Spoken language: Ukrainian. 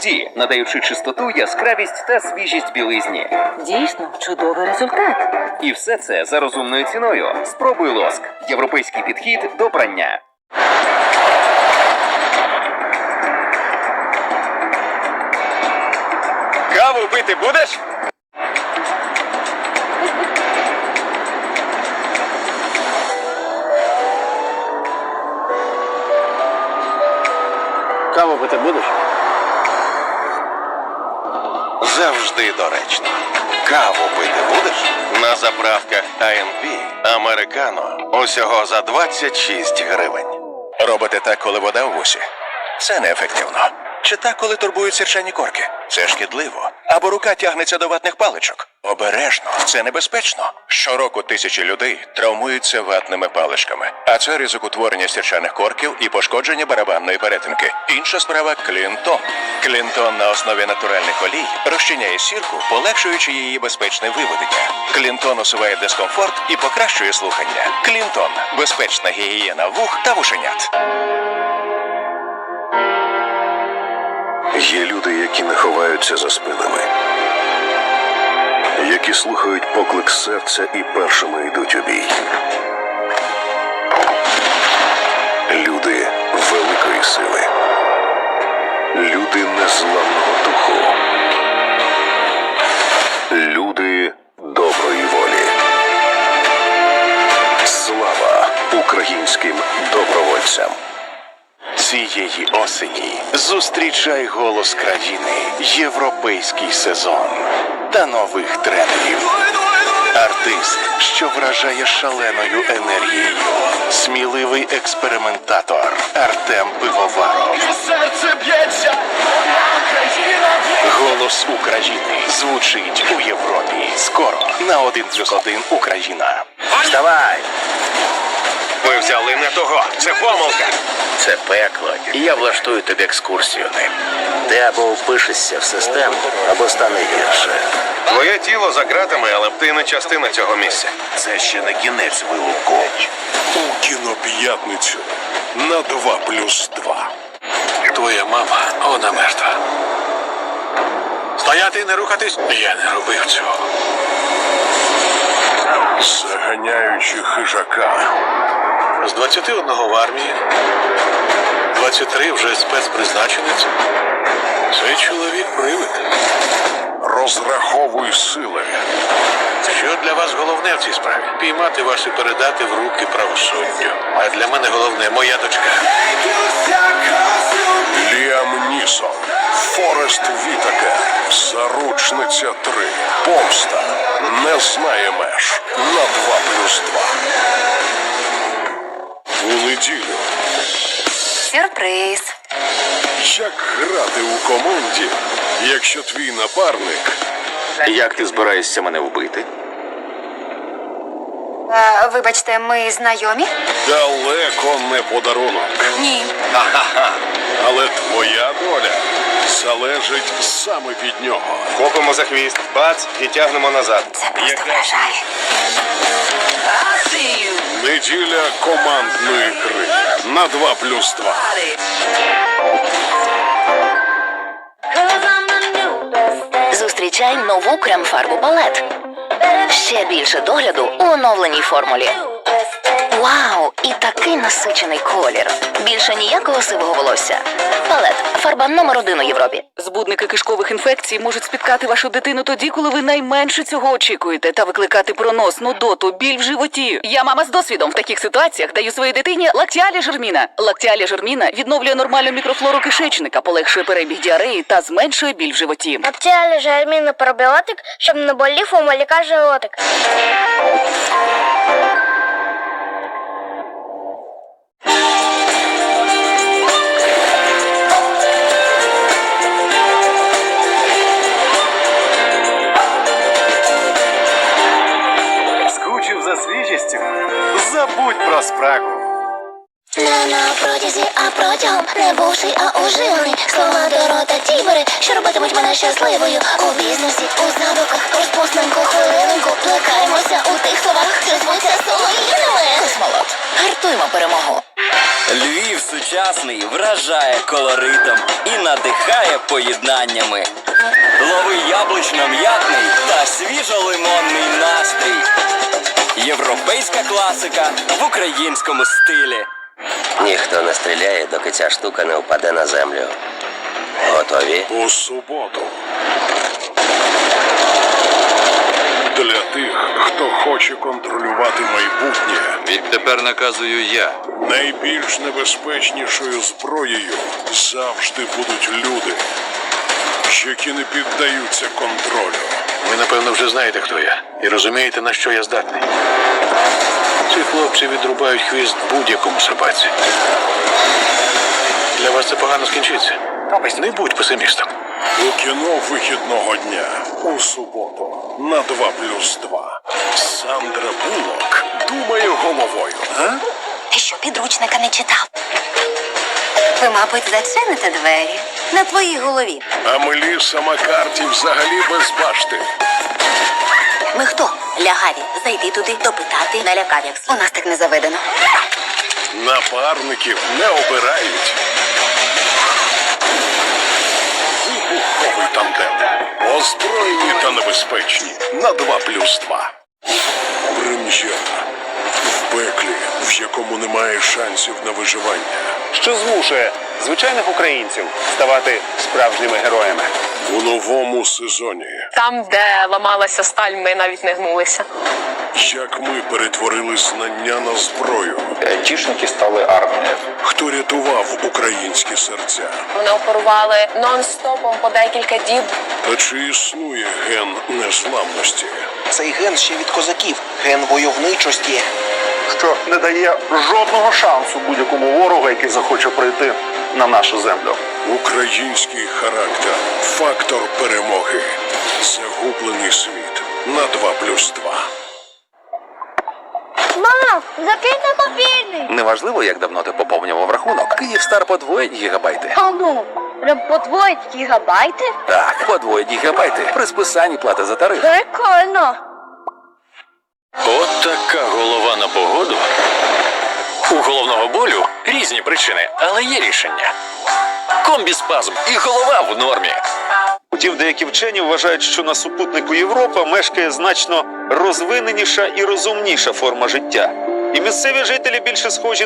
Ті, надаючи чистоту, яскравість та свіжість білизні. Дійсно, чудовий результат. І все це за розумною ціною. Спробуй лоск. Європейський підхід до прання. Каву пити будеш? Каву пити будеш? Завжди доречно. Каву пити будеш? На заправках ANP Американо усього за 26 гривень. Робите так, коли вода у вусі? Це неефективно. Чи так, коли турбують сірчані корки? Це шкідливо. Або рука тягнеться до ватних паличок. Обережно, це небезпечно. Щороку тисячі людей травмуються ватними паличками, а це ризик утворення сірчаних корків і пошкодження барабанної перетинки. Інша справа клінтон. Клінтон на основі натуральних олій розчиняє сірку, полегшуючи її безпечне виведення. Клінтон усуває дискомфорт і покращує слухання. Клінтон безпечна гігієна вух та вушенят. Є люди, які не ховаються за спинами, які слухають поклик серця і першими йдуть у бій. Люди великої сили, люди незламного духу, люди доброї волі. Слава українським добровольцям! Цієї осені зустрічай голос країни, європейський сезон та нових тренерів. Артист, що вражає шаленою енергією, сміливий експериментатор Артем Пивоваров. Серце б'ється! Голос України звучить у Європі. Скоро на 1 плюс 1 Україна. Вставай! Ви взяли не того. Це помилка. Це пекло, і я влаштую тобі екскурсію ним. Ти або впишешся в систему, або стане гірше. Твоє тіло за ґратами, але ти не частина цього місця. Це ще не кінець вилуку. У кіноп'ятницю на 2 плюс 2. Твоя мама, вона мертва. Стояти і не рухатись? Я не робив цього. Заганяючи хижака. З 21 в армії, 23 вже спецпризначенець. Цей чоловік привид. Розраховуй сили. Що для вас головне в цій справі? Піймати вас і передати в руки правосуддю. А для мене головне моя дочка. Ліам Нісон. Форест Вітаке. Заручниця 3. Помста. Не знає меж. На 2 плюс 2. Неділю. Сюрприз. Як грати у команді, якщо твій напарник Як ти збираєшся мене вбити? Е, вибачте, ми знайомі? далеко не подарунок. Ні. Але твоя доля залежить саме від нього. Хопимо за хвіст, бац і тягнемо назад. Це просто вражає. Неділя командної гри на 2 плюс 2. Зустрічай нову крем-фарбу балет. Ще більше догляду у оновленій формулі. Вау! І такий насичений колір. Більше ніякого сивого волосся. Палет фарба номер один у Європі. Збудники кишкових інфекцій можуть спіткати вашу дитину тоді, коли ви найменше цього очікуєте, та викликати пронос, нудоту, біль в животі. Я мама з досвідом в таких ситуаціях даю своїй дитині лактіалі жерміна. Лактіалі жерміна відновлює нормальну мікрофлору кишечника, полегшує перебіг діареї та зменшує біль в животі. Лактіалі жермінний пробіотик, щоб не болів у малюка животик. Про спрагу. Не на протязі, а протягом не бувший, а уживаний. Слова до рота ті бери, що робитимуть мене щасливою. У бізнесі, у задуках, розпусненьку хвилинку. Плекаємося у тих словах, що звуться солов'їнами. Космолот. Гартуємо перемогу. Львів сучасний вражає колоритом і надихає поєднаннями. Лови яблучно-м'ятний та свіжо-лимонний настрій. Європейська класика в українському стилі. Ніхто не стріляє, доки ця штука не впаде на землю. Готові? У суботу. Для тих, хто хоче контролювати майбутнє, Відтепер наказую я. найбільш небезпечнішою зброєю завжди будуть люди, які не піддаються контролю. Ви, напевно, вже знаєте, хто я, і розумієте, на що я здатний. Ці хлопці відрубають хвіст будь-якому собаці. Для вас це погано скінчиться. Не будь песимістом. У кіно вихідного дня у суботу на 2 плюс 2. Сандра Буллок думає головою. А? Ти що підручника не читав? Ви, мабуть, зачините двері на твоїй голові. А Меліса Маккарті взагалі без башти. Ми хто? Лягаві. Зайти туди, допитати, налякав як У нас так не заведено. Напарників не обирають. Вибуховий тандем. Озброєні та небезпечні на 2 плюс 2. Прем'єра. В пеклі, в якому немає шансів на виживання. що змушує звичайних українців ставати справжніми героями. У новому сезоні. Там, де ламалася сталь, ми навіть не гнулися. Як ми перетворили знання на зброю. Айтішники стали армією. Хто рятував українські серця? Вони оперували нон-стопом по декілька діб. Та чи існує ген незламності? Цей ген ще від козаків, ген войовничості, що не дає жодного шансу будь-якому ворогу, який захоче прийти на нашу землю. Український характер. Фактор перемоги. Загублений світ на 2 плюс 2. Мам, закинь мобільний. Неважливо, як давно ти поповнював рахунок. Київстар подвоїть гігабайти. А ну, подвоїть гігабайти? Так, подвоїть гігабайти. При списанні плати за тариф. Прикольно. От така голова на погоду. У головного болю різні причини, але є рішення. Комбіспазм і голова в нормі. Утім, деякі вчені вважають, що на супутнику Європа мешкає значно розвиненіша і розумніша форма життя. І місцеві жителі більше схожі